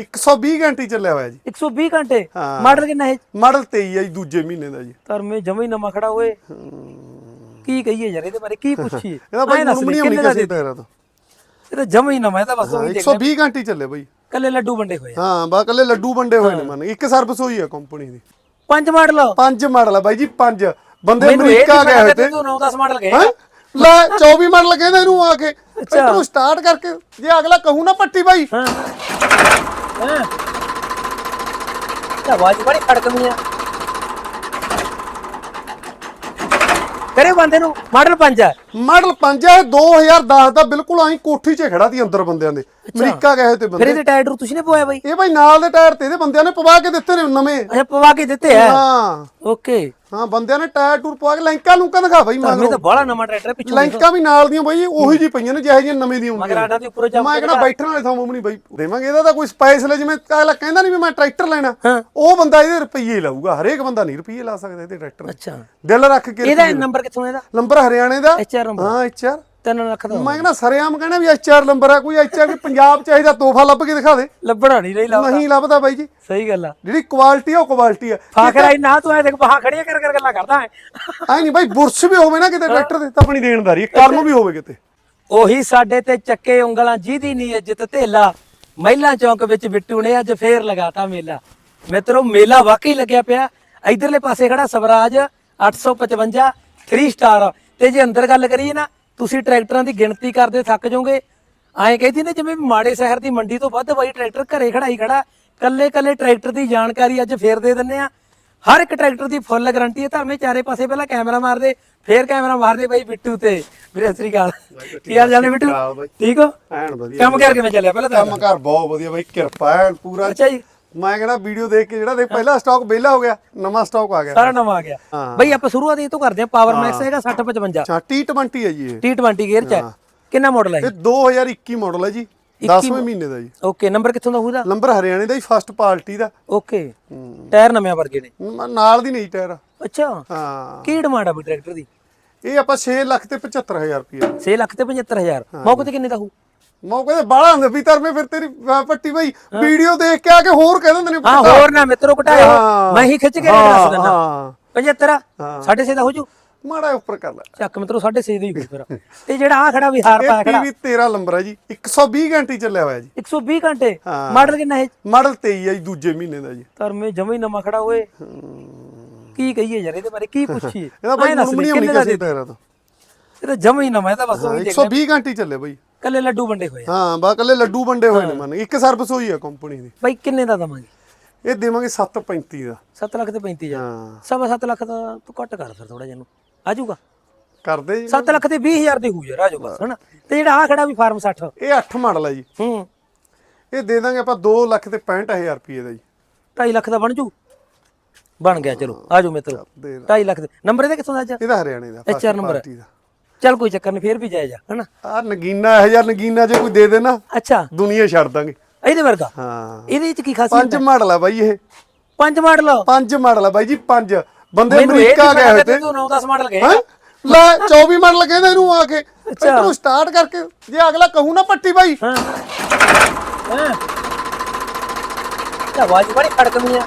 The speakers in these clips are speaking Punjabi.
120 ਘੰਟੇ ਹੀ ਚੱਲਿਆ ਹੋਇਆ ਜੀ। 120 ਘੰਟੇ? ਹਾਂ। ਮਾਡਲ ਕਿੰਨਾ ਹੈ? ਮਾਡਲ 23 ਹੈ ਜੀ ਦੂਜੇ ਮਹੀਨੇ ਦਾ ਜੀ। ਧਰਮੇ ਜਮਾ ਹੀ ਨਵਾਂ ਖੜਾ ਹੋਏ ਕੀ ਕਹੀਏ ਯਾਰ ਇਹਦੇ ਬਾਰੇ ਕੀ ਪੁੱਛੀਏ? ਇਹਦਾ ਬਾਈ ਮੁਰਮਣੀ ਹੋਣੀ ਕਿਸੇ ਟਾਇਰਾਂ ਤੋਂ। ਇਹ ਤਾਂ ਜਮਾ ਹੀ ਨਵਾਂ ਇਹ ਤਾਂ ਬਸ ਉਹੀ ਦੇਖ 120 ਘੰਟੇ ਹੀ ਚੱਲੇ ਬਾਈ। ਕੱਲੇ ਲੱਡੂ ਵੰਡੇ ਹੋਏ ਆ। ਹਾਂ ਬਾ ਕੱਲੇ ਲੱਡੂ ਵੰਡੇ ਹੋਏ ਨੇ ਮਨ। ਇੱਕ ਸਰਵਿਸ ਹੋਈ ਹੈ ਕੰਪਨੀ ਦੀ। ਪੰਜ ਮਾਡਲ ਪੰਜ ਮਾਡਲ ਆ ਬਾਈ ਜੀ ਪੰਜ। ਬੰਦੇ ਮੈਨੂੰ ਇਹ ਅਮਰੀਕਾ ਗਏ ਹੋਏ ਤੇ। ਤੂੰ 9-10 ਮਾਡਲ ਗਏ ਹੈਂ? ਲੈ 24 ਮਾਡਲ ਕਹਿੰਦੇ ਇਹਨੂੰ ਆ ਕੇ। ਇਹਨੂੰ ਸਟਾਰਟ ਕਰਕੇ ਜੇ ਅਗਲਾ ਕਹੂ ਨਾ ਪੱਟੀ ਬਾਈ। ਹਾਂ। ਹਾਂ। ਤਾਂ ਆਵਾਜ਼ ਬੜੀ ਖੜਕਦੀ ਆ। ਕਰੇ ਬੰਦੇ ਨੂੰ ਮਾਡਲ ਪੰਜ ਆ। ਮਾਡਲ 5 ਹੈ 2010 ਦਾ ਬਿਲਕੁਲ ਆਈ ਕੋਠੀ 'ਚ ਖੜਾ ਸੀ ਅੰਦਰ ਬੰਦਿਆਂ ਦੇ। ਅਮਰੀਕਾ ਗਏ ਤੇ ਫਿਰ ਬੰਦੇ ਇਹਦੇ ਟਾਇਰ ਤੁਸੀਂ ਨੇ ਪਵਾਇਆ ਬਾਈ? ਇਹ ਬਾਈ ਨਾਲ ਦੇ ਟਾਇਰ ਤੇ ਇਹਦੇ ਬੰਦਿਆਂ ਨੇ ਪਵਾ ਕੇ ਦਿੱਤੇ ਨੇ ਨਵੇਂ। ਅੱਛਾ ਪਵਾ ਕੇ ਦਿੱਤੇ ਆ? ਹਾਂ। ਓਕੇ। ਹਾਂ ਬੰਦਿਆਂ ਨੇ ਟਾਇਰ ਟੂਰ ਪਵਾ ਕੇ ਲੈਂਕਾਂ ਲੂੰਕਾਂ ਦਿਖਾ ਬਾਈ ਮੈਂ ਮਗਰ। ਤਾਂ ਬੜਾ ਨਵਾਂ ਟਰੈਕਟਰ ਪਿੱਛੋਂ ਲੈਂਕਾਂ ਵੀ ਨਾਲ ਦੀਆਂ ਬਾਈ ਉਹੀ ਜੀ ਪਈਆਂ ਨੇ ਜਿਹੇ ਜਿਹੀਆਂ ਨਵੇਂ ਦੀਆਂ ਮਗਰ ਹੁੰਦੀਆਂ ਆਟਾ ਦੇ ਉੱਪਰੋਂ ਜੰਮ ਮੈਂ ਕਹਿੰਦਾ ਬੈਠਣ ਵਾਲੇ ਥਾਂ ਨਹੀਂ ਬਾਈ ਦੇਵਾਂਗੇ ਇਹਦਾ ਤਾਂ ਕੋਈ ਸਪਾਈਸ ਲੈ ਜਿਵੇਂ ਅਗਲਾ ਕਹਿੰਦਾ ਨਹੀਂ ਵੀ ਮੈਂ ਟਰੈਕਟਰ ਲੈਣਾ। ਉਹ ਬੰਦਾ ਇਹਦੇ ਰੁਪਈਏ ਲਾਊਗਾ ਹਰੇਕ ਬੰਦਾ ਨਹੀਂ ਰੁਪਈਏ ਲਾ ਸਕਦਾ ਇਹਦੇ ਟਰੈਕਟਰ। ਦੇ ਅੱਛਾ। ਦਿਲ ਰੱਖ ਕੇ ਇਹਦਾ ਨੰਬਰ ਕਿੱਥੋਂ ਇਹਦਾ? ਨੰਬਰ ਹਰਿਆਣੇ ਦਾ। HR number. ਹਾਂ ਐਚਆਰ 3 ਲੱਖ ਦਾ ਮੈਂ ਕਹਿੰਦਾ ਸਰਿਆਮ ਕਹਿੰਦਾ ਵੀ ਐਚਆਰ ਨੰਬਰ ਆ ਕੋਈ ਐਚਆਰ ਵੀ ਪੰਜਾਬ ਚਾਹੀਦਾ ਤੋਹਫਾ ਲੱਭ ਕੇ ਦਿਖਾ ਦੇ। ਲੱਭਣਾ ਨਹੀਂ ਰਹੀ ਲੱਭ ਨਹੀਂ ਲੱਭਦਾ ਬਾਈ ਜੀ। ਸਹੀ ਗੱਲ ਆ। ਜਿਹੜੀ ਕੁਆਲਿਟੀ ਆ ਉਹ ਕੁਆਲਿਟੀ ਆ। ਫਾਖਰਾ ਨਾ ਤੂੰ ਐ ਦੇਖ ਬਾਹਾਂ ਖੜੀਆਂ ਕਰ ਕਰ ਗੱਲਾਂ ਕਰਦਾ ਹੈ ਐ ਨਹੀਂ ਬਾਈ ਬੁਰਸ਼ ਵੀ ਹੋਵੇ ਨਾ ਕਿਤੇ ਟਰੈਕਟਰ ਦੇ ਤਾਂ ਆਪਣੀ ਦੇਣਦਾਰੀ ਕਰਨ ਨੂੰ ਵੀ ਹੋਵੇ ਕਿਤੇ। ਉਹੀ ਸਾਡੇ ਤੇ ਚੱਕੇ ਉਂਗਲਾਂ ਜਿਹਦੀ ਨਹੀਂ ਇੱਜ਼ਤ ਧੇਲਾ। ਮਹਿਲਾ ਚੌਂਕ ਵਿੱਚ ਬਿੱਟੂ ਨੇ ਅੱਜ ਫੇਰ ਲਗਾਤਾ ਮੇਲਾ। ਮਿੱਤਰੋ ਮੇਲਾ ਵਾਕਈ ਲੱਗਿਆ ਪਿਆ। ਇਧਰਲੇ ਪਾਸੇ ਖੜਾ ਸਵਰਾਜ 855 3 ਸਟਾਰ ਤੇ ਜੇ ਅੰਦਰ ਗੱਲ ਕਰੀਏ ਨਾ ਤੁਸੀਂ ਟਰੈਕਟਰਾਂ ਦੀ ਗਿਣਤੀ ਕਰਦੇ ਥੱਕ ਜਾਓਗੇ। ਐਂ ਕਹਿੰਦੀ ਨੇ ਜਿਵੇਂ ਮਾੜੇ ਸ਼ਹਿਰ ਦੀ ਮੰਡੀ ਤੋਂ ਵੱਧ ਬਾਈ ਟਰੈਕਟਰ ਘਰੇ ਖੜਾਈ ਖੜਾ ਕੱਲੇ ਕੱਲੇ ਟਰੈਕਟਰ ਦੀ ਜਾਣਕਾਰੀ ਅੱਜ ਫੇਰ ਦੇ ਦਿੰਨੇ ਆ ਹਰ ਇੱਕ ਟਰੈਕਟਰ ਦੀ ਫੁੱਲ ਗਾਰੰਟੀ ਹੈ ਧਰਮੇ ਚਾਰੇ ਪਾਸੇ ਪਹਿਲਾਂ ਕੈਮਰਾ ਮਾਰਦੇ ਫੇਰ ਕੈਮਰਾ ਮਾਰਦੇ ਬਾਈ ਬਿੱਟੂ ਤੇ। ਵੀਰੇ ਸ੍ਰੀ ਅਕਾਲ। ਕੀ ਹਾਲ ਚਾਲ ਬਿੱਟੂ। ਠੀਕ ਹੋ? ਐਨ ਵਧੀਆ। ਕੰਮ ਕਰ ਕਿਵੇਂ ਚੱਲਿਆ ਪਹਿਲਾਂ ਕੰਮ ਕਰ ਬਹੁਤ ਵਧੀਆ ਬਾਈ ਕਿਰਪਾ ਐਨ ਪੂਰਾ। ਅੱਛਾ ਜੀ। ਮੈਂ ਕਹਿੰਦਾ ਵੀਡੀਓ ਦੇਖ ਕੇ ਜਿਹੜਾ ਦੇ ਪਹਿਲਾ ਸਟਾਕ ਵਿਹਲਾ ਹੋ ਗਿਆ ਨਵਾਂ ਸਟਾਕ ਆ ਗਿਆ। ਸਾਰਾ ਨਵਾਂ ਆ ਗਿਆ। ਹਾਂ। ਬਈ ਆਪਾਂ ਸ਼ੁਰੂਆਤ ਇਹ ਤੋਂ ਕਰਦੇ ਹਾਂ ਪਾਵਰ ਮੈਕਸ ਹੈਗਾ 6055 ਅੱਛਾ T20 ਹੈ ਜੀ ਇਹ। T20 ਗੇਅਰ ਚ ਹੈ। ਕਿੰਨਾ ਮਾਡਲ ਹੈ ਇਹ 2021 ਮਾਡਲ ਹੈ ਜੀ। 10ਵੇਂ ਮਹੀਨੇ ਦਾ ਜੀ। ਓਕੇ ਨੰਬਰ ਕਿੱਥੋਂ ਦਾ ਹੋਊਗਾ? ਨੰਬਰ ਹਰਿਆਣੇ ਦਾ ਹੀ ਫਸਟ ਪਾਰਟੀ ਦਾ। ਓਕੇ ਟਾਇਰ ਨਵੇਂ ਵਰਗੇ ਨੇ। ਮ- ਨਾਲ ਦੀ ਨਹੀਂ ਟਾਇਰ ਅੱਛਾ। ਹਾਂ। ਕੀ ਡਿਮਾਂਡ ਆ ਬਈ ਟਰੈਕਟਰ ਦੀ? ਇਹ ਆਪਾਂ 6 ਲੱਖ ਤੇ 75000 ਰੁਪਏ 6 ਲੱਖ ਤੇ 75000 ਮੌਕੇ ਤੇ ਕਿੰਨੇ ਦਾ ਹੋਊ? ਮੌਕੇ ਤੇ ਬਾਹਲਾ ਹੁੰਦੇ ਵੀ ਤਰਮੇ ਫਿਰ ਤੇਰੀ ਅਹ, ਪੱਟੀ ਬਾਈ ਵੀਡੀਓ ਦੇਖ ਕੇ ਆ ਕੇ ਹੋਰ ਕਹਿ ਦਿੰਦੇ ਨੇ ਹਾਂ ਹੋਰ ਨਾ ਮਿੱਤਰੋ ਘਟਾਇਓ ਹਾਂ। ਮੈਂ ਹੀ ਖਿੱਚ ਕੇ ਹਾਂ, ਦੱਸ ਦਿੰਦਾ। ਹਾਂ 75 6.5 ਦਾ ਹੋ ਜੂ? ਮਾੜਾ ਜਿਹਾ ਉੱਪਰ ਕਰ ਲੈ। ਚੱਕ ਮਿੱਤਰੋ 6.5 ਦਾ ਹੀ ਹੋਊ ਫਿਰ। ਤੇ ਜਿਹੜਾ ਆ ਖੜਾ ਵੀ ਹਾਰ ਇਹ ਪਾਇਆ ਖੜਾ। ਟੀਵੀ 13 ਨੰਬਰ ਹੈ ਜੀ। 120 ਘੰਟੇ ਹੀ ਚੱਲਿਆ ਹੋਇਆ ਜੀ। 120 ਘੰਟੇ? ਹਾਂ। ਮਾਡਲ ਕਿੰਨਾ ਹੈ ਮਾਡਲ 23 ਹੈ ਜੀ ਦੂਜੇ ਮਹੀਨੇ ਦਾ ਜੀ। ਧਰਮੇ ਜਮਾ ਹੀ ਨਵਾਂ ਖੜਾ ਹੋਏ ਕੀ ਕਹੀਏ ਯਾਰ ਇਹਦੇ ਬਾਰੇ ਕੀ ਪੁੱਛੀਏ? ਇਹਦਾ ਬਾਈ ਐਂ ਦੱਸ ਵੀ ਮੁਰਮਣੀ ਹੋਣੀ ਕਿੰਨੇ ਦਾ ਕਿਸੇ ਦੇ ਟਾਇਰਾਂ ਤੋਂ? ਇਹ ਤਾਂ ਜਮਾ ਹੀ ਨਵਾਂ ਇਹ ਤਾਂ ਬਸ ਉਹੀ ਦੇਖ 120 ਘੰਟੇ ਹੀ ਚੱਲੇ ਬਾਈ। ਕੱਲੇ ਲੱਡੂ ਵੰਡੇ ਹੋਏ ਆ। ਹਾਂ ਬਾ ਕੱਲੇ ਲੱਡੂ ਵੰਡੇ ਹੋਏ ਨੇ ਮਨ। ਇੱਕ ਸਰਵਿਸ ਹੋਈ ਹੈ ਕੰਪਨੀ ਦੀ। ਬਾਈ ਕਿੰਨੇ ਦਾ ਦਵਾਂਗੇ? ਇਹ ਦੇਵਾਂਗੇ 735 ਦਾ। 7 ਲੱਖ ਤੇ 35000 ਹਾਂ। ਸਵਾ 7 ਲੱਖ ਦਾ ਤੂੰ ਘੱਟ ਕਰ ਫਿਰ ਥੋੜਾ ਜਿਹਾ ਨੂੰ ਆ ਜਾਊਗਾ। ਕਰਦੇ ਜੀ। 7 ਲੱਖ ਤੇ 20000 ਦੀ ਹੋਊ ਯਾਰ ਆ ਜਾਊ ਬਸ ਹਨਾ? ਤੇ ਜਿਹੜਾ ਆ ਖੜਾ ਵੀ ਫਾਰਮ 60 ਇਹ 8 ਮਾਡਲ ਹੈ ਜੀ। ਹੂੰ। ਇਹ ਦੇ ਦਾਂਗੇ ਆਪਾਂ 2 ਲੱਖ ਤੇ 65000 ਰੁਪਏ ਦਾ ਜੀ। 2.5 ਲੱਖ ਦਾ ਬਣ ਜੂ? ਬਣ ਗਿਆ ਚਲੋ। ਆ ਜਾਓ ਮਿੱਤਰੋ। ਦੇ 2.5 ਲੱਖ ਦੇ ਨੰਬਰ ਇਹਦਾ ਕਿੱਥੋਂ ਦਾ ਅੱਜ? ਇਹਦਾ ਹਰਿਆਣੇ ਦਾ HR ਨੰਬਰ ਚੱਲ ਕੋਈ ਚੱਕਰ ਨਹੀਂ ਫੇਰ ਵੀ ਜਾਇਜ਼ ਆ ਹਨਾ? ਆ ਨਗੀਨਾ ਇਹ ਜਿਹਾ ਨਗੀਨਾ ਜੇ ਕੋਈ ਦੇ ਦੇ ਨਾ ਅੱਛਾ। ਦੁਨੀਆ ਛੱਡ ਦਾਂਗੇ। ਇਹਦੇ ਵਰਗਾ? ਹਾਂ। ਇਹਦੇ ਵਿੱਚ ਕੀ ਖਾਸੀਅਤ ਪੰਜ ਮਾਡਲ ਆ ਬਾਈ ਇਹ। ਪੰਜ ਮਾਡਲ ਪੰਜ ਮਾਡਲ ਆ ਬਾਈ ਜੀ ਪੰਜ। ਬੰਦੇ ਅਮਰੀਕਾ ਗਏ ਹੋਏ ਤੇ। ਤੂੰ 9-10 ਮਾਡਲ ਗਏ ਹੈਂ? ਲੈ 24 ਮਾਡਲ ਕਹਿੰਦੇ ਇਹਨੂੰ ਆ ਕੇ। ਇਹਨੂੰ ਸਟਾਰਟ ਕਰਕੇ ਜੇ ਅਗਲਾ ਕਹੂ ਨਾ ਪੱਟੀ ਬਾਈ। ਹਾਂ। ਹਾਂ। ਤਾਂ ਆਵਾਜ਼ ਬੜੀ ਖੜਕਦੀ ਆ।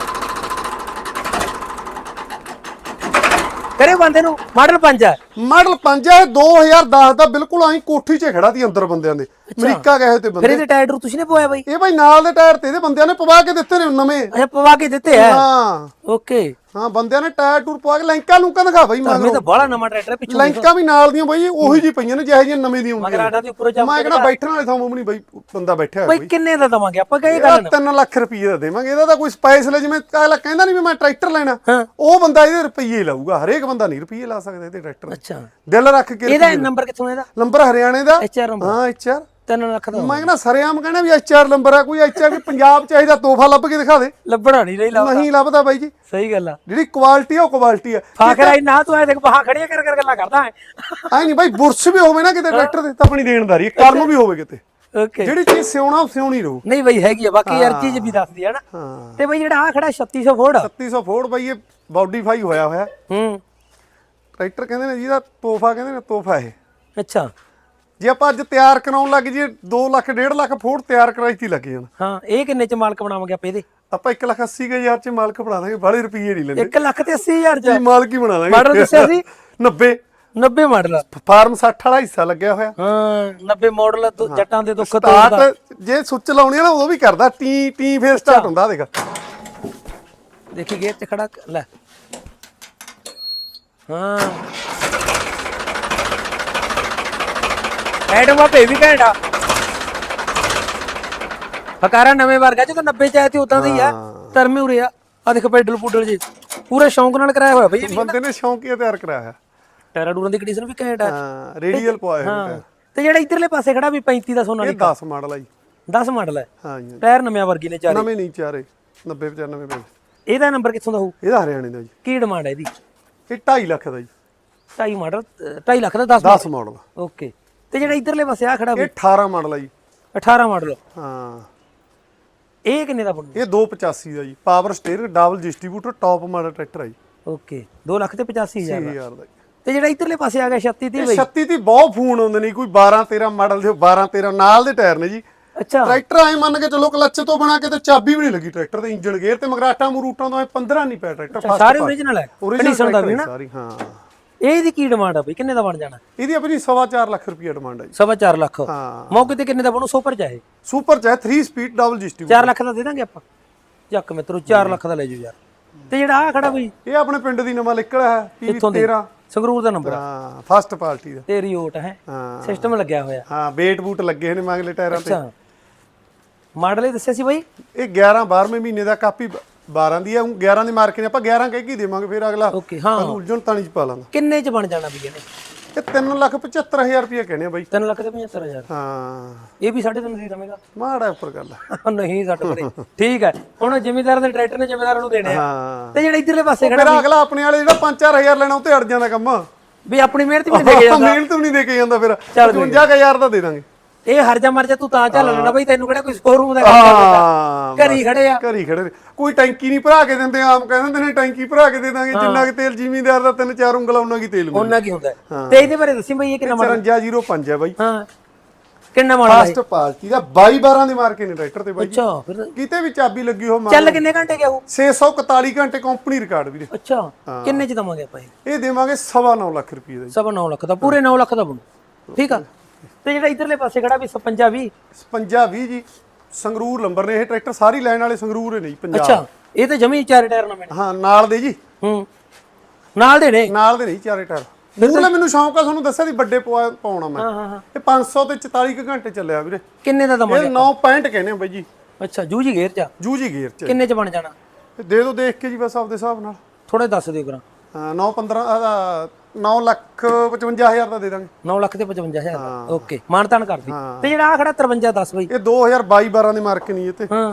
ਕਰੇ ਬੰਦੇ ਨੂੰ ਮਾਡਲ ਪੰਜ ਆ। ਮਾਡਲ 5 ਹੈ 2010 ਦਾ ਬਿਲਕੁਲ ਆਈ ਕੋਠੀ 'ਚ ਖੜਾ ਸੀ ਅੰਦਰ ਬੰਦਿਆਂ ਦੇ। ਅਮਰੀਕਾ ਗਏ ਤੇ ਫਿਰ ਬੰਦੇ ਇਹਦੇ ਟਾਇਰ ਤੁਸੀਂ ਨੇ ਪਵਾਇਆ ਬਾਈ? ਇਹ ਬਾਈ ਨਾਲ ਦੇ ਟਾਇਰ ਤੇ ਇਹਦੇ ਬੰਦਿਆਂ ਨੇ ਪਵਾ ਕੇ ਦਿੱਤੇ ਨੇ ਨਵੇਂ। ਅੱਛਾ ਪਵਾ ਕੇ ਦਿੱਤੇ ਆ? ਹਾਂ। ਓਕੇ। ਹਾਂ ਬੰਦਿਆਂ ਨੇ ਟਾਇਰ ਟੂਰ ਪਵਾ ਕੇ ਲੈਂਕਾਂ ਲੂਕਾਂ ਦਿਖਾ ਬਾਈ ਮੈਂ ਮਗਰ। ਤਾਂ ਬੜਾ ਨਵਾਂ ਟਰੈਕਟਰ ਪਿੱਛੋਂ ਲੈਂਕਾਂ ਵੀ ਨਾਲ ਦੀਆਂ ਬਾਈ ਉਹੀ ਜੀ ਪਈਆਂ ਨੇ ਜਿਹੇ ਜਿਹੀਆਂ ਨਵੇਂ ਦੀਆਂ ਮਗਰ ਹੁੰਦੀਆਂ ਆਟਾ ਦੇ ਉੱਪਰੋਂ ਜੰਮ ਮੈਂ ਕਹਿੰਦਾ ਬੈਠਣ ਵਾਲੇ ਥਾਂ ਨਹੀਂ ਬਾਈ ਬੰਦਾ ਬੈਠਿਆ ਹੋਇਆ ਬਾਈ ਕਿੰਨੇ ਦਾ ਦਵਾਂਗੇ? ਆਪਾਂ ਕਹੇ ਗੱਲ ਨਾ 3 ਲੱਖ ਰੁਪਏ ਦਾ ਦੇਵਾਂਗੇ ਇਹਦਾ ਤਾਂ ਕੋਈ ਸਪਾਈਸ ਲੈ ਜਿਵੇਂ ਅਗਲਾ ਕਹਿੰਦਾ ਨਹੀਂ ਵੀ ਮੈਂ ਟਰੈਕਟਰ ਲੈਣਾ। ਹਾਂ। ਉਹ ਬੰਦਾ ਇਹਦੇ ਰੁਪਏ ਲਾਊਗਾ ਹਰੇਕ ਬੰਦਾ ਨਹੀਂ ਰੁਪਏ ਲਾ ਸਕਦਾ ਇਹਦੇ ਟਰੈਕਟਰ ਦੇ। ਅੱਛਾ। ਦਿਲ ਰੱਖ ਕੇ ਇਹਦਾ ਨੰਬਰ ਕਿੱਥੋਂ ਇਹਦਾ? ਨੰਬਰ ਹਰਿਆਣੇ ਦਾ? HR number. ਹਾਂ ਐਚਆਰ 3 ਲੱਖ ਦਾ। ਮੈਂ ਕਹਿੰਦਾ ਸਰਿਆਮ ਕਹਿੰਦਾ ਵੀ ਐਚਆਰ ਨੰਬਰ ਆ ਕੋਈ ਐਚਆਰ ਵੀ ਪੰਜਾਬ ਚਾਹੀਦਾ ਤੋਹਫਾ ਲੱਭ ਕੇ ਦਿਖਾ ਦੇ। ਲੱਭਣਾ ਨਹੀਂ ਰਹੀ ਲੱਭ ਨਹੀਂ ਲੱਭਦਾ ਬਾਈ ਜੀ। ਸਹੀ ਗੱਲ ਆ। ਜਿਹੜੀ ਕੁਆਲਿਟੀ ਆ ਉਹ ਕੁਆਲਿਟੀ ਆ। ਫਾਖਰਾ ਨਾ ਤੂੰ ਐ ਦੇਖ ਬਾਹਾਂ ਖੜੀਆਂ ਕਰ ਕਰ ਗੱਲਾਂ ਕਰਦਾ ਹੈ ਐ ਨਹੀਂ ਬਾਈ ਬੁਰਸ਼ ਵੀ ਹੋਵੇ ਨਾ ਕਿਤੇ ਟਰੈਕਟਰ ਦੇ ਤਾਂ ਆਪਣੀ ਦੇਣਦਾਰੀ ਕਰਨ ਨੂੰ ਵੀ ਹੋਵੇ ਕਿਤੇ। ਓਕੇ। ਜਿਹੜੀ ਚੀਜ਼ ਸਿਉਣਾ ਉਹ ਸਿਉਣੀ ਰਹੂ। ਨਹੀਂ ਬਈ ਹੈਗੀ ਆ ਬਾਕੀ ਯਾਰ ਚੀਜ਼ ਵੀ ਦੱਸਦੀ ਆ ਨਾ। ਤੇ ਬਈ ਜਿਹੜਾ ਆ ਖੜਾ 3600 ਫੋੜ। 3600 ਫੋੜ ਬਾਈ ਇਹ ਬਾਡੀਫਾਈ ਹੋਇਆ ਹੋਇਆ। ਹੂੰ। ਟਰੈਕਟਰ ਕਹਿੰਦੇ ਨੇ ਜਿਹਦਾ ਤੋਹਫਾ ਕਹਿੰਦੇ ਨੇ ਤੋਹਫਾ ਇਹ। ਅੱਛਾ। ਜੇ ਆਪਾਂ ਅੱਜ ਤਿਆਰ ਕਰਾਉਣ ਲੱਗ ਜੀ 2 ਲੱਖ 1.5 ਲੱਖ ਫੋਟ ਤਿਆਰ ਕਰਾਈ ਤੀ ਲੱਗੇ ਜਾਣ ਹਾਂ ਇਹ ਕਿੰਨੇ ਚ ਮਾਲਕ ਬਣਾਵਾਂਗੇ ਆਪਾਂ ਇਹਦੇ? ਆਪਾਂ 1 ਲੱਖ 80 ਹਜ਼ਾਰ ਚ ਮਾਲਕ ਬਣਾ ਦਾਂਗੇ ਬਾਲੇ ਰੁਪਏ ਨਹੀਂ ਲੈਂਦੇ। 1 ਲੱਖ ਤੇ 80000 ਚ। ਜੀ ਮਾਲਕ ਹੀ ਬਣਾ ਦਾਂਗੇ। ਮਾਡਲ ਦੱਸਿਆ ਸੀ? 90 90 ਮਾਡਲ ਫਾਰਮ 60 ਵਾਲਾ ਹਿੱਸਾ ਲੱਗਿਆ ਹੋਇਆ। ਹਾਂ 90 ਮਾਡਲ ਜੱਟਾਂ ਦੇ ਦੁੱਖ ਤੋਂ ਸਟਾਰਟ ਜੇ ਸੁੱਚ ਲਾਉਣੀ ਨਾ ਉਦੋਂ ਵੀ ਕਰਦਾ। ਟੀ ਟੀ ਫੇਰ ਸਟਾਰਟ ਹੁੰਦਾ ਦੇਖ ਦੇਖੀ ਗੇਅਰ ਤੇ ਖੜਾ ਲੈ। ਹਾਂ। ਐਡਮ ਆ ਵੀ ਘੈਂਟਾ ਹਕਾਰਾ ਨਵੇਂ ਵਰਗਾ ਜਦੋਂ 90 ਚ ਆਇਆ ਤੇ ਉਦਾਂ ਦਾ ਹੀ। ਆ ਧਰਮੇ ਉਰੇ ਆ। ਆ ਦੇਖ ਪੈਡਲ ਪੁੱਡਲ ਜੀ। ਪੂਰੇ ਸ਼ੌਂਕ ਨਾਲ ਕਰਾਇਆ ਹੋਇਆ ਬਈ ਇਹ ਵੀ ਬੰਦੇ ਨੇ ਸ਼ੌਂਕੀਆ ਤਿਆਰ ਕਰਾਇਆ ਟਾਇਰਾਂ ਡੂਰਾਂ ਦੀ ਕੰਡੀਸ਼ਨ ਵੀ ਘੈਂਟ ਆ। ਹਾਂ ਰੇਡੀਅਲ ਪਵਾਇਆ ਹੋਇਆ ਹਾਂ। ਤੇ ਜਿਹੜਾ ਇਧਰਲੇ ਪਾਸੇ ਖੜਾ ਵੀ 35 ਦਾ ਸੋਨਾ ਇਹ 10 ਮਾਡਲ ਆ ਜੀ। 10 ਮਾਡਲ ਹੈ ਹਾਂ ਜੀ। ਟਾਇਰ ਨਵੇਂ ਵਰਗੀ ਨੇ ਚਾਰੇ। ਨਵੇਂ ਨਹੀਂ ਚਾਰੇ। 90 95 ਪੈਸੇ ਇਹਦਾ ਨੰਬਰ ਕਿੱਥੋਂ ਦਾ ਹੋਊ? ਇਹਦਾ ਹਰਿਆਣੇ ਦਾ ਜੀ। ਕੀ ਡਿਮਾਂਡ ਹੈ ਇਹਦੀ? ਇਹ 2.5 ਲੱਖ ਦਾ ਜੀ। 2.5 ਮਾਡਲ 2.5 ਲੱਖ ਦਾ 10 10 ਮਾਡਲ। ਓਕੇ। ਤੇ ਜਿਹੜਾ ਇਧਰਲੇ ਪਾਸੇ ਆ ਖੜਾ ਵੀ? ਇਹ 18 ਮਾਡਲ ਆ ਜੀ। 18 ਮਾਡਲ। ਹਾਂ। ਇਹ ਕਿੰਨੇ ਦਾ ਬਣੂ ਇਹ 285 ਦਾ ਜੀ। Power steering double distributor top model tractor ਆ ਜੀ। ਓਕੇ। 2 ਲੱਖ ਤੇ 85000 ਦਾ। 20000 ਦਾ ਜੀ। ਤੇ ਜਿਹੜਾ ਇਧਰਲੇ ਪਾਸੇ ਆ ਗਿਆ 36 30 ਇਹ ਬਈ? 36 ਦੀ ਬਹੁਤ ਫੋਨ ਆਉਂਦੇ ਨੇ ਕੋਈ 12 13 ਮਾਡਲ ਦੇ 12 13 ਨਾਲ ਦੇ ਟਾਇਰ ਨੇ ਜੀ। ਅੱਛਾ। ਟਰੈਕਟਰ ਐ ਮੰਨ ਕੇ ਚੱਲੋ ਕਲੱਚ ਤੋਂ ਬਣਾ ਕੇ ਤੇ ਚਾਬੀ ਵੀ ਨਹੀਂ ਲੱਗੀ ਟਰੈਕਟਰ ਦੇ ਇੰਜਨ ਗੇਅਰ ਤੇ ਮਗਰਾਟਾਂ ਮਰੂਟਾਂ ਤੋਂ ਐ 15 ਨਹੀਂ ਪਿਆ ਟਰੈਕਟਰ ਫਸਟ ਸਾਰੇ ਓਰੀਜਨਲ ਹੈ। ਕੰਡੀਸ਼ਨ ਦਾ ਵੀ ਨਾ ਸਾਰੀ ਹਾਂ। ਇਹ ਦੀ ਕੀ ਡਿਮਾਂਡ ਆ ਬਈ? ਕਿੰਨੇ ਦਾ ਬਣ ਜਾਣਾ? ਇਹਦੀ ਆਪਣੀ 4.5 ਲੱਖ ਰੁਪਏ ਡਿਮਾਂਡ ਹੈ ਜੀ। ਸਵਾ 4 ਲੱਖ। ਹਾਂ। ਮੌਕੇ ਤੇ ਕਿੰਨੇ ਦਾ ਬਣੂ? ਸੁਪਰ ਚਾਹੇ। ਸੁਪਰ ਚਾਹੇ 3 ਸਪੀਡ ਡਬਲ ਡਿਸਟ੍ਰੀਬਿਊਟਰ 4 ਲੱਖ ਦਾ ਦੇ ਦਾਂਗੇ ਆਪਾਂ। ਚੱਕ ਮਿੱਤਰੋ 4 ਲੱਖ ਦਾ ਲੈ ਜਾਓ ਯਾਰ। ਤੇ ਜਿਹੜਾ ਆ ਖੜਾ ਬਈ? ਇਹ ਆਪਣੇ ਪਿੰਡ ਦੀ ਨਵਾਂ ਨਿਕਲਿਆ ਹੈ ਪੀਵੀ ਇੱਥੋਂ ਦੀ। 13 ਸੰਗਰੂਰ ਦਾ ਨੰਬਰ ਹਾਂ ਫਸਟ ਪਾਰਟੀ ਦਾ। ਤੇ ਰਿਓਟ ਹੈ। ਹਾਂ। ਸਿਸਟਮ ਲੱਗਿਆ ਹੋਇਆ। ਹਾਂ ਬੇਟ ਬੂਟ ਲੱਗੇ ਨੇ ਮਗਲੇ ਟਾਇਰਾਂ ਤੇ। ਅੱਛਾ। ਮਾਡਲ ਹੀ ਦੱਸਿਆ ਸੀ ਬਈ? ਇਹ 11 12ਵੇਂ ਮਹੀਨੇ ਦਾ ਕਾਪੀ 12 ਦੀ ਹੈ ਹੁਣ 11 ਦੀ ਮਾਰਕੇ ਨੇ ਆਪਾਂ 11 ਕਹਿ ਕੇ ਦੇਵਾਂਗੇ ਫਿਰ ਅਗਲਾ ਓਕੇ ਹਾਂ। ਉਲਝਣ ਤਾਣੀ ਚ ਪਾ ਲਾਂਗਾ ਕਿੰਨੇ ਚ ਬਣ ਜਾਣਾ ਵੀ ਇਹਨੇ? ਇਹ 3 ਲੱਖ 75000 ਰੁਪਏ ਕਹਿੰਦੇ ਆ ਬਾਈ। 3 ਲੱਖ ਤੇ 75000 ਹਾਂ। ਇਹ ਵੀ 3.5 ਦੀ ਦਵੇਂਗਾ ਮਾੜਾ ਉੱਪਰ ਗੱਲ ਹੈ ਨਹੀਂ ਸਾਡੇ ਕੋਲੇ। ਠੀਕ ਹੈ। ਹੁਣ ਜ਼ਿਮੀਦਾਰ ਦੇ ਟਰੈਕਟਰ ਨੇ ਜ਼ਿਮੀਦਾਰਾਂ ਨੂੰ ਦੇਣੇ ਆ। ਹਾਂ। ਤੇ ਜਿਹੜਾ ਇਧਰਲੇ ਪਾਸੇ ਖੜਾ ਫਿਰ ਅਗਲਾ ਆਪਣੇ ਵਾਲੇ ਜਿਹੜਾ 5-4000 ਲੈਣਾ ਉੱਤੇ ਅੜ ਜਾਂਦਾ ਕੰਮ। ਵੀ ਆਪਣੀ ਮਿਹਨਤ ਵੀ ਦੇ ਗਿਆ ਮਿਹਨਤ ਵੀ ਨਹੀਂ ਦੇ ਕੇ ਜਾਂਦਾ ਫਿਰ। ਚੱਲ 55000 ਦਾ ਦੇ ਦਾਂਗੇ। ਇਹ ਹਰ ਜਾ ਮਰ ਜਾ ਤੂੰ ਤਾਂ ਚੱਲ ਲੈਣਾ ਬਈ ਤੈਨੂੰ ਕਿਹੜਾ ਕੋਈ ਸ਼ੋਰੂਮ ਦਾ ਹਾਂ ਘਰੀ ਖੜੇ ਆ। ਘਰੀ ਖੜੇ। ਕੋਈ ਟੈਂਕੀ ਨਹੀਂ ਭਰਾ ਕੇ ਦਿੰਦੇ ਆਮ ਕਹਿ ਦਿੰਦੇ ਨੇ ਟੈਂਕੀ ਭਰਾ ਕੇ ਦੇ ਦਾਂਗੇ। ਜਿੰਨਾ ਕਿ ਤੇਲ ਜ਼ਿਮੀਂਦਾਰ ਦਾ ਤਿੰਨ ਚਾਰ ਉਂਗਲਾਂ ਉਹਨਾਂ ਕੀ ਤੇਲ ਉਹਨਾਂ ਕੀ ਹੁੰਦਾ। ਤੇ ਇਹਦੇ ਬਾਰੇ ਦੱਸੀ ਬਈ ਇਹ ਕਿੰਨਾ ਮਾਡਲ 5405 ਹੈ ਬਾਈ। ਹਾਂ। ਕਿੰਨਾ ਮਾਡਲ ਫਾਸਟ ਪਾਰਟੀ ਦਾ 22 12 ਦੇ ਮਾਰ ਕੇ ਨੇ ਟਰੈਕਟਰ ਤੇ ਬਾਈ ਅੱਛਾ ਫਿਰ ਕਿਤੇ ਵੀ ਚਾਬੀ ਲੱਗੀ ਹੋ ਮਾਰ। ਚੱਲ ਕਿੰਨੇ ਘੰਟੇ ਗਿਆ ਉਹ? 641 ਘੰਟੇ ਕੰਪਨੀ ਰਿਕਾਰਡ ਵੀਰੇ। ਅੱਛਾ ਕਿੰਨੇ ਚ ਦਵਾਂਗੇ ਆਪਾਂ ਇਹ? ਇਹ ਦੇਵਾਂਗੇ 9.5 ਲੱਖ ਰੁਪਏ ਦਾ ਜੀ। ਸਭ 9 ਲੱਖ ਦਾ ਪੂਰੇ 9 ਲੱਖ ਦਾ ਬਣੂ। ਠੀਕ ਆ। ਤੇ ਜਿਹੜਾ ਇਧਰਲੇ ਪਾਸੇ ਖੜਾ ਵੀ 55 20 55 20 ਜੀ। ਸੰਗਰੂਰ ਨੰਬਰ ਨੇ ਇਹ ਟਰੈਕਟਰ ਸਾਰੀ ਲਾਈਨ ਵਾਲੇ ਸੰਗਰੂਰ ਨੇ ਜੀ ਪੰਜਾਬ। ਅੱਛਾ ਇਹ ਤੇ ਜਮੀ ਚਾਰ ਟਾਇਰ ਨੇ। ਹਾਂ ਨਾਲ ਦੇ ਜੀ। ਹੂੰ। ਨਾਲ ਦੇ ਨੇ? ਨਾਲ ਦੇ ਨਹੀਂ ਚਾਰੇ ਟਾਇਰ। ਮੂਰਲੇ ਮੈਨੂੰ ਸ਼ੌਂਕ ਆ ਤੁਹਾਨੂੰ ਦੱਸਿਆ ਸੀ ਵੱਡੇ ਪਾਉਣਾ ਮੈਂ। ਹਾਂ ਹਾਂ ਹਾਂ। ਇਹ 500 ਤੇ 44 ਕੁ ਘੰਟੇ ਚੱਲਿਆ ਵੀਰੇ। ਕਿੰਨੇ ਦਾ ਦਵਾਂਗੇ ਇਹ 9 65 ਕਹਿੰਦੇ ਆ ਬਾਈ ਜੀ। ਅੱਛਾ ਜੂਜੀ ਗੇਅਰ ਚ ਜੂਜੀ ਗੇਅਰ ਚ ਕਿੰਨੇ ਚ ਬਣ ਜਾਣਾ? ਦੇ ਦਿਓ ਦੇਖ ਕੇ ਜੀ ਬਸ ਆਪਦੇ ਹਿਸਾਬ ਨਾਲ। ਥੋੜੇ ਦੱਸ ਦਿਓ ਕਰਾਂ। ਹਾਂ 9 15 ਆਦਾ 9 ਲੱਖ 55000 ਦਾ ਦੇ ਦਾਂਗੇ। 9 ਲੱਖ ਤੇ 55000 ਦਾ। ਓਕੇ ਮਾਨਤਾਨ ਕਰਦੀ। ਤੇ ਜਿਹੜਾ ਆ ਖੜਾ 53 10 ਬਈ। ਇਹ 2022 12 ਦੇ ਮਾਰਕ ਨਹੀਂ ਇਹ ਤੇ। ਹਾਂ।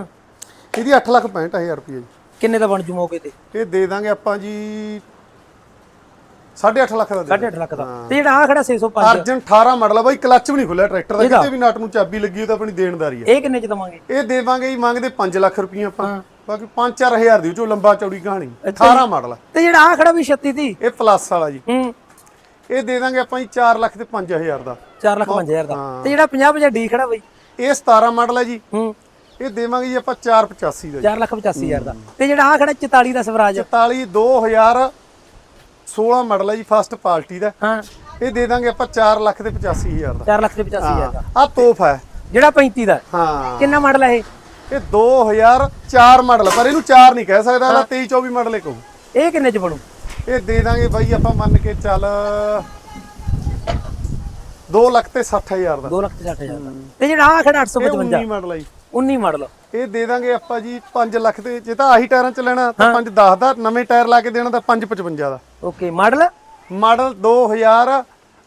ਇਹਦੀ 8 ਲੱਖ 65000 ਰੁਪਏ ਜੀ। ਕਿੰਨੇ ਦਾ ਬਣ ਜੂ ਮੌਕੇ ਤੇ? ਇਹ ਦੇ ਦਾਂਗੇ ਆਪਾਂ ਜੀ 8.5 ਲੱਖ ਦਾ ਦੇ 8.5 ਲੱਖ ਦਾ। ਤੇ ਜਿਹੜਾ ਆ ਖੜਾ 605 ਅਰਜਨ 18 ਮਾਡਲ ਆ ਬਾਈ ਕਲੱਚ ਵੀ ਨਹੀਂ ਖੁੱਲਿਆ ਟਰੈਕਟਰ ਦਾ। ਕਿਤੇ ਵੀ ਨਟ ਨੂੰ ਚਾਬੀ ਲੱਗੀ ਉਹ ਤਾਂ ਆਪਣੀ ਦੇਣਦਾਰੀ ਹੈ ਇਹ ਕਿੰਨੇ ਚ ਦਵਾਂਗੇ? ਇਹ ਦੇਵਾਂਗੇ ਜੀ ਮੰਗਦੇ 5 ਲੱਖ ਰੁਪਏ ਆਪਾਂ। ਬਾਕੀ 5-4000 ਦੀ ਚੋ ਲੰਬਾ ਚੌੜੀ ਕਹਾਣੀ। 18 ਮਾਡਲ ਤੇ ਜਿਹੜਾ ਆ ਖੜਾ ਵੀ 36 ਦੀ ਇਹ ਪਲੱਸ ਵਾਲਾ ਜੀ। ਹੂੰ। ਇਹ ਦੇ ਦਾਂਗੇ ਆਪਾਂ ਜੀ 4 ਲੱਖ ਤੇ 5000 ਦਾ। 4 ਲੱਖ 5000 ਦਾ। ਤੇ ਜਿਹੜਾ 50 50 ਡੀ ਖੜਾ ਬਈ? ਇਹ 17 ਮਾਡਲ ਹੈ ਜੀ। ਹੂੰ। ਇਹ ਦੇਵਾਂਗੇ ਜੀ ਆਪਾਂ 485 ਦਾ ਜੀ। 4 ਲੱਖ 85000 ਦਾ। ਤੇ ਜਿਹੜਾ ਆ ਖੜਾ 44 ਦਾ ਸਵਰਾਜ? 44 2016 ਮਾਡਲ ਹੈ ਜੀ ਫਸਟ ਪਾਰਟੀ ਦਾ। ਹਾਂ। ਇਹ ਦੇ ਦਾਂਗੇ ਆਪਾਂ 4 ਲੱਖ ਤੇ 85000 ਦਾ। 4 ਲੱਖ ਤੇ 85000 ਦਾ। ਆ ਤੋਹਫਾ ਹੈ। ਜਿਹੜਾ 35 ਦਾ। ਹਾਂ। ਕਿੰਨਾ ਮਾਡਲ ਹੈ ਇਹ? ਇਹ 2004 ਮਾਡਲ ਪਰ ਇਹਨੂੰ 4 ਨਹੀਂ ਕਹਿ ਸਕਦਾ ਇਹਦਾ 23 24 ਮਾਡਲ ਹੀ ਕਹੂ ਇਹ ਕਿੰਨੇ ਚ ਬਣੂ? ਇਹ ਦੇ ਦਾਂਗੇ ਬਾਈ ਆਪਾਂ ਮੰਨ ਕੇ ਚੱਲ 2 ਲੱਖ ਤੇ 60000 ਦਾ। 2 ਲੱਖ ਤੇ 60000 ਦਾ। ਤੇ ਜਿਹੜਾ ਆ ਖੜਾ ਇਹ 855 19 ਮਾਡਲ ਜੀ। 19 ਮਾਡਲ। ਇਹ ਦੇ ਦਾਂਗੇ ਆਪਾਂ ਜੀ 5 ਲੱਖ ਤੇ ਜੇ ਤਾਂ ਆਹੀ ਟਾਇਰਾਂ ਚ ਲੈਣਾ ਤਾਂ 5 10 ਦਾ ਨਵੇਂ ਟਾਇਰ ਲਾ ਕੇ ਦੇਣਾ ਤਾਂ 5 55 ਦਾ। Okay model? ਮਾਡਲ 2019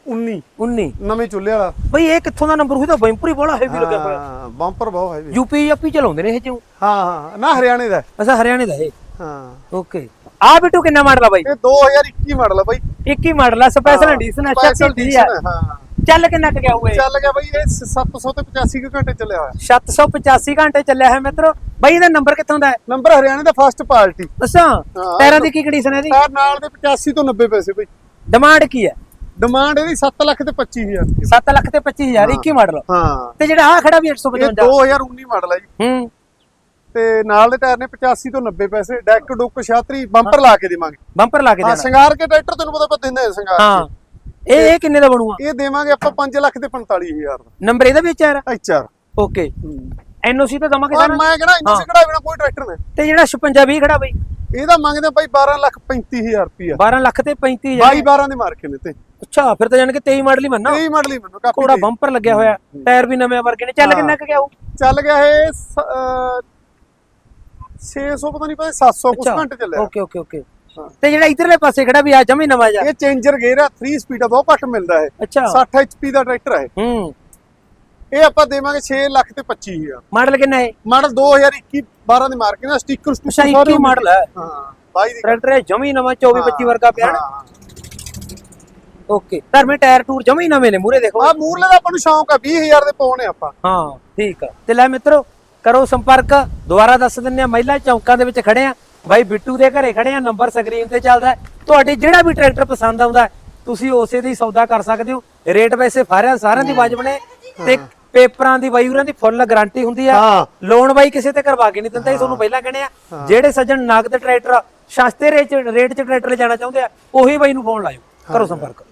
19 ਨਵੇਂ ਚੁੱਲ੍ਹੇ ਵਾਲਾ। ਬਈ ਇਹ ਕਿੱਥੋਂ ਦਾ ਨੰਬਰ ਹੋਈ ਤਾਂ ਬੈਂਪਰੀ ਬੜਾ ਹੈਵੀ ਲੱਗਿਆ ਹੋਇਆ। ਹਾਂ ਬੰਪਰ ਬਹੁਤ ਹੈ ਵੀ ਯੂਪੀ ਯੂਪੀ ਚਲਾਉਂਦੇ ਨੇ ਇਹ ਜਿਉਂ ਹਾਂ ਹਾਂ ਨਾ ਹਰਿਆਣੇ ਦਾ। ਹੈ। ਅਸਾ ਹਰਿਆਣੇ ਦਾ ਇਹ। ਹਾਂ। ਓਕੇ ਆ ਬਿੱਟੂ ਕਿੰਨਾ ਮਾਡਲ ਆ ਬਾਈ? ਇਹ 2021 ਮਾਡਲ ਆ ਬਾਈ। 21 ਮਾਡਲ ਆ ਸਪੈਸ਼ਲ ਐਡੀਸ਼ਨ ਅੱਛਾ ਚੱਲਦੀ ਆ। ਹੈ, ਹਾਂ। ਚੱਲ ਕਿੰਨਾ ਕੁ ਗਿਆ ਹੋਏ ਚੱਲ ਗਿਆ ਬਾਈ ਇਹ 700 ਤੇ 85 ਕੁ ਘੰਟੇ ਚੱਲਿਆ ਹੋਇਆ। 785 ਘੰਟੇ ਚੱਲਿਆ ਹੈ ਮਿੱਤਰੋ। ਬਾਈ ਇਹਦਾ ਨੰਬਰ ਕਿੱਥੋਂ ਦਾ ਹੈ? ਨੰਬਰ ਹਰਿਆਣੇ ਦਾ ਫਸਟ ਪਾਰਟੀ। ਅੱਛਾ ਹਾਂ। ਟਾਇਰਾਂ ਦੀ ਕੀ ਕੰਡੀਸ਼ਨ ਹੈ ਇਹਦੀ? ਟਾਇਰ ਨਾਲ ਦੇ 85 ਤੋਂ 90 ਪੈਸੇ ਬਾਈ। ਡਿਮਾਂਡ ਕੀ ਹੈ? ਡਿਮਾਂਡ ਇਹਦੀ 7 ਲੱਖ ਤੇ 25000 ਰੁਪਏ 7 ਲੱਖ ਤੇ 25000 21 ਮਾਡਲ ਹਾਂ ਤੇ ਜਿਹੜਾ ਆ ਖੜਾ ਵੀ ਇਹ 855 2019 ਮਾਡਲ ਹੈ ਜੀ। ਹੂੰ। ਤੇ ਨਾਲ ਦੇ ਟਾਇਰ ਨੇ 85 ਤੋਂ 90 ਪੈਸੇ ਡੈਕ ਡੁੱਕ ਛਾਤਰੀ ਬੰਪਰ ਲਾ ਕੇ ਦੇਵਾਂਗੇ। ਬੰਪਰ ਲਾ ਕੇ ਹਾਂ ਦੇਣਾ। ਸ਼ਿੰਗਾਰ ਕੇ ਟਰੈਕਟਰ ਤੈਨੂੰ ਪਤਾ ਆਪਾਂ ਦਿੰਦੇ ਸ਼ਿੰਗਾਰ ਹਾਂ। ਇਹ ਇਹ ਕਿੰਨੇ ਦਾ ਬਣੂਗਾ? ਇਹ ਦੇਵਾਂਗੇ ਆਪਾਂ 5 ਲੱਖ ਤੇ 45000 ਦਾ। ਨੰਬਰ ਇਹਦਾ ਵਿੱਚ ਆ? ਐਚਆਰ ਓਕੇ ਐਨਓਸੀ ਤਾਂ ਦਵਾਂਗੇ ਸਾਰਾ ਮੈਂ ਕਹਿੰਦਾ ਇੰਨਾ ਸਿਕੜਾ ਬਿਨਾ ਕੋਈ ਟਰੈਕਟਰ ਨਹੀਂ। ਤੇ ਜਿਹੜਾ 56 20 ਖੜਾ ਬਈ। ਇਹਦਾ ਮੰਗਦੇ ਬਾਈ 12 ਲੱਖ 35000 ਰੁਪਿਆ 12 ਲੱਖ ਤੇ 35000 22 12 ਦੇ ਮਾਰਕੇ ਨੇ ਤੇ। ਅੱਛਾ ਫਿਰ ਤਾਂ ਜਾਣ ਕੇ 23 ਮਾਡਲ ਹੀ ਮੰਨਣਾ ਇਹੀ ਮਾਡਲ ਹੀ ਮੈਨੂੰ ਕਾਪੀ ਕੋੜਾ ਬੰਪਰ ਲੱਗਿਆ ਹੋਇਆ ਟਾਇਰ ਵੀ ਨਵੇਂ ਵਰਗੇ ਨੇ। ਚੱਲ ਕਿੰਨਾ ਕੁ ਗਿਆ ਉਹ? ਚੱਲ ਗਿਆ ਇਹ ਸ- ਅਹ 600 ਪਤਾ ਨਹੀਂ ਪਤਾ 700 ਕੁਛ ਘੰਟੇ ਚੱਲਿਆ। Okay okay okay. ਤੇ ਜਿਹੜਾ ਇਧਰਲੇ ਪਾਸੇ ਖੜਾ ਵੀ ਆ ਜਮੀ ਨਵਾਂ ਜਾ ਇਹ ਚੇਂਜਰ ਗੇਅਰ ਆ 3 ਸਪੀਡ ਆ ਬਹੁਤ ਘੱਟ ਮਿਲਦਾ ਹੈ ਅੱਛਾ। 60 HP ਦਾ ਟਰੈਕਟਰ ਹੈ ਹੂੰ। ਇਹ ਆਪਾਂ ਦੇਵਾਂਗੇ 6 ਲੱਖ ਤੇ 25000 ਮਾਡਲ ਕਿੰਨਾ ਹੈ? ਮਾਡਲ 2021 12 ਦੇ ਮਾਰਕੇ ਨਾਲ ਸਟicker 21 ਮਾਡਲ ਹੈ। ਹਾਂ 22 ਦੀ। ਟਰੈਕਟਰ ਹੈ ਜਮੀ ਨਵਾਂ 24 25 ਵਰਗਾ ਪਿਆ ਨਾ। ਓਕੇ ਧਰਮੇ ਟਾਇਰ ਟੂਰ ਜਮੀ ਨਵੇਂ ਨੇ ਮੂਰੇ ਦੇਖੋ। ਆ ਮੂਰਲੇ ਦਾ ਆਪਾਂ ਨੂੰ ਸ਼ੌਂਕ ਆ 20000 ਦੇ ਪਾਉਣੇ ਆਪਾਂ। ਹਾਂ ਠੀਕ ਆ। ਤੇ ਲੈ ਮਿੱਤਰੋ ਕਰੋ ਸੰਪਰਕ ਦੁਬਾਰਾ ਦੱਸ ਦਿੰਨੇ ਆ ਮਹਿਲਾ ਚੌਂਕਾਂ ਦੇ ਵਿੱਚ ਖੜੇ ਆ। ਬਾਈ ਬਿੱਟੂ ਦੇ ਘਰੇ ਖੜੇ ਆ ਨੰਬਰ ਸਕਰੀਨ ਤੇ ਚੱਲਦਾ। ਤੁਹਾਡੇ ਜਿਹੜਾ ਵੀ ਟਰੈਕਟਰ ਪਸੰਦ ਆਉਂਦਾ ਤੁਸੀਂ ਉਸੇ ਦੀ ਸੌਦਾ ਕਰ ਸਕਦੇ ਹੋ। ਰੇਟ ਵੈਸੇ ਸਾਰਿਆਂ ਸਾਰਿਆਂ ਦੀ ਵਾਜਬ ਨੇ। ਤੇ ਪੇਪਰਾਂ ਦੀ ਬਾਈ ਉਹਨਾਂ ਦੀ ਫੁੱਲ ਗਾਰੰਟੀ ਹੁੰਦੀ ਆ। ਹਾਂ। ਲੋਨ ਬਾਈ ਕਿਸੇ ਤੇ ਕਰਵਾ ਕੇ ਨਹੀਂ ਦਿੰਦਾ ਇਹ ਤੁਹਾਨੂੰ ਪਹਿਲਾਂ ਕਹਿੰਦੇ ਆ। ਜਿਹੜੇ ਸੱਜਣ ਨਗਦ ਟਰੈਕਟਰ ਸਸਤੇ ਰੇਟ 'ਚ ਰੇਟ 'ਚ ਟਰੈਕਟਰ ਲੈਣਾ ਚਾਹੁੰਦੇ ਆ ਉਹੀ ਬਾਈ ਨੂੰ ਫੋਨ ਲਾਇਓ। ਕਰੋ ਸੰਪਰਕ।